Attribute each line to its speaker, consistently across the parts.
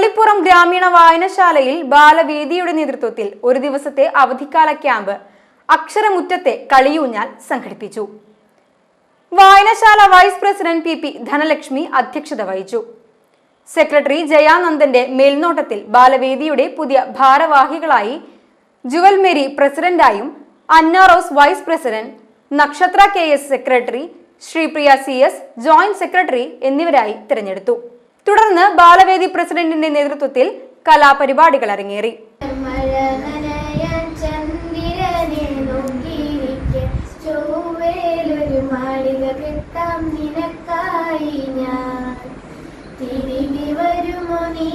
Speaker 1: പള്ളിപ്പുറം ഗ്രാമീണ വായനശാലയിൽ ബാലവേദിയുടെ നേതൃത്വത്തിൽ ഒരു ദിവസത്തെ അവധിക്കാല ക്യാമ്പ് അക്ഷരമുറ്റത്തെ കളിയൂഞ്ഞാൽ സംഘടിപ്പിച്ചു. വായനശാല vice president P P Dhanalakshmi അധ്യക്ഷത വഹിച്ചു. സെക്രട്ടറി ജയാനന്ദന്റെ മേൽനോട്ടത്തിൽ ബാലവേദിയുടെ പുതിയ ഭാരവാഹികളായി Jual Mary പ്രസിഡന്റായും Anna Rose vice president Nakshatra K S secretary Sreepriya C S joint secretary എന്നിവരായി തിരഞ്ഞെടുത്തു. തുടർന്ന് ബാലവേദി പ്രസിഡന്റിന്റെ നേതൃത്വത്തിൽ കലാപരിപാടികൾ അരങ്ങേറി.
Speaker 2: തിരികെ വരുമോ നീ?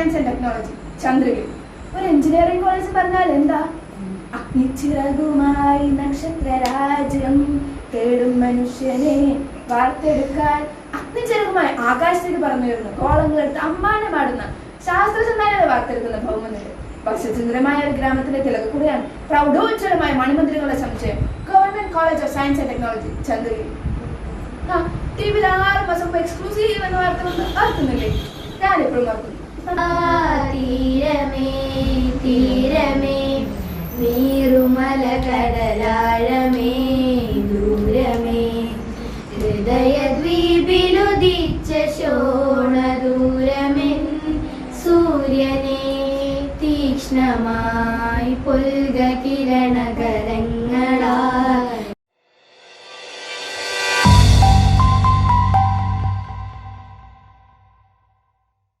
Speaker 3: Science and technology Chandragiri. ഒരു എഞ്ചിനീയറിംഗ് കോളേജ് പറഞ്ഞാൽ എന്താ? അഗ്നിച്ചിറകുമായി നക്ഷത്രരാജ്യം തേടും മനുഷ്യനെ വാർത്തെടുക്കാൻ അഗ്നിച്ചിറകുമായി ആകാശത്തേക്ക് പറന്നു വരുന്ന. കോളങ്ങളെടുത്ത് അമ്മാനെ പാടുന്ന ശാസ്ത്രസന്താനങ്ങളെ വാർത്തെടുക്കുന്ന ഭൗമനില ഭക്ഷ്യചന്ദ്രമായ ഒരു ഗ്രാമത്തിന്റെ തിലകക്കൂടെയാണ് പ്രൗഢോജ്വലമായ മണിമന്ദിരങ്ങളുടെ സംശയം. Government college of science and technology Chandragiri. T വിയിൽ ആറ് മാസം എക്സ്ക്ലൂസീവ് എന്ന വാർത്ത വന്ന് ഓർക്കുന്നില്ലേ? ഞാനിപ്പോഴും ഓർക്കുന്നു.
Speaker 2: തീരമേ തീരമേ നീറുമല കടലാഴമേ ദൂരമേ. ഹൃദയദ്വീപിലുദിച്ച സൂര്യനെ തീക്ഷ്ണമായി